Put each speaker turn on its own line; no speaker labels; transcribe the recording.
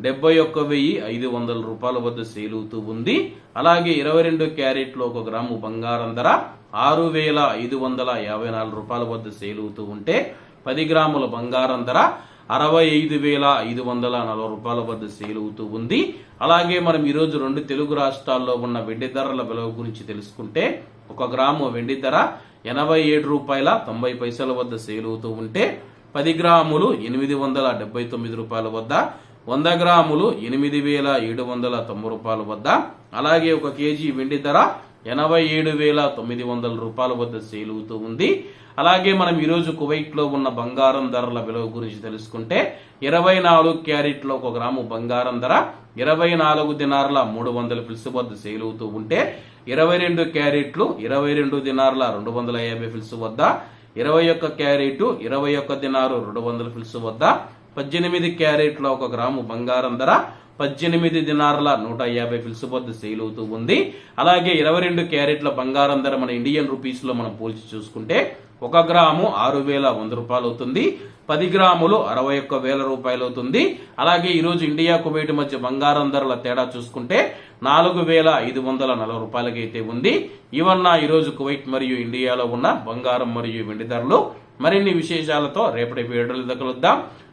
డెబ్బై ఒక్క వెయ్యి ఐదు వందల రూపాయల వద్ద సేల్ అవుతూ ఉంది. అలాగే ఇరవై రెండు క్యారెట్లో ఒక గ్రాము బంగారం ధర ఆరు వేల ఐదు వందల యాభై నాలుగు రూపాయల వద్ద సేల్ అవుతూ ఉంటే పది గ్రాముల బంగారం ధర అరవై ఐదు వేల ఐదు వందల నలభై రూపాయల వద్ద సేల్ అవుతూ ఉంది. అలాగే మనం ఈరోజు రెండు తెలుగు రాష్ట్రాల్లో ఉన్న వెండి ధరల విలువ గురించి తెలుసుకుంటే ఒక గ్రాము వెండి ధర ఎనభై ఏడు రూపాయల తొంభై పైసల వద్ద సేల్ అవుతూ ఉంటే పది గ్రాములు ఎనిమిది వందల డెబ్బై తొమ్మిది రూపాయల వద్ద వంద గ్రాములు ఎనిమిది వేల ఏడు వందల తొంభై రూపాయల వద్ద అలాగే ఒక కేజీ వెండి ధర ఎనభై ఏడు వేల తొమ్మిది వందల రూపాయల వద్ద సేల్ అవుతూ ఉంది. అలాగే మనం ఈరోజు కువైట్లో ఉన్న బంగారం ధరల విలువ గురించి తెలుసుకుంటే ఇరవై నాలుగు క్యారెట్లో ఒక గ్రాము బంగారం ధర ఇరవై నాలుగు దినార్ల మూడు వందల ఫిల్స్ వద్ద సేల్ అవుతూ ఉంటే ఇరవై రెండు క్యారెట్లు ఇరవై రెండు దినార్ల రెండు వందల యాభై ఫిల్స్ వద్ద ఇరవై ఒక్క క్యారెట్ ఇరవై ఒక్క దినారు రెండు వందల ఫిల్స్ వద్ద పద్దెనిమిది క్యారెట్ల ఒక గ్రాము బంగారం ధర పద్దెనిమిది దినార్ల నూట యాభై ఫిల్స్ వద్ద సేల్ అవుతూ ఉంది. అలాగే ఇరవై రెండు క్యారెట్ల బంగారం ధర మన ఇండియన్ రూపీస్లో మనం పోల్చి చూసుకుంటే ఒక గ్రాము ఆరు వేల వంద రూపాయలు అవుతుంది. పది గ్రాములు అరవై ఒక్క వేల రూపాయలు అవుతుంది. అలాగే ఈరోజు ఇండియా కువైట్ మధ్య బంగారం ధరల తేడా చూసుకుంటే నాలుగు వేల ఐదు వందల నలభై రూపాయలకి అయితే ఉంది. ఇవన్న ఈరోజు కువైట్ మరియు ఇండియాలో ఉన్న బంగారం మరియు వెండి ధరలు. మరిన్ని విశేషాలతో రేపటి వీడియోలు కలుద్దాం.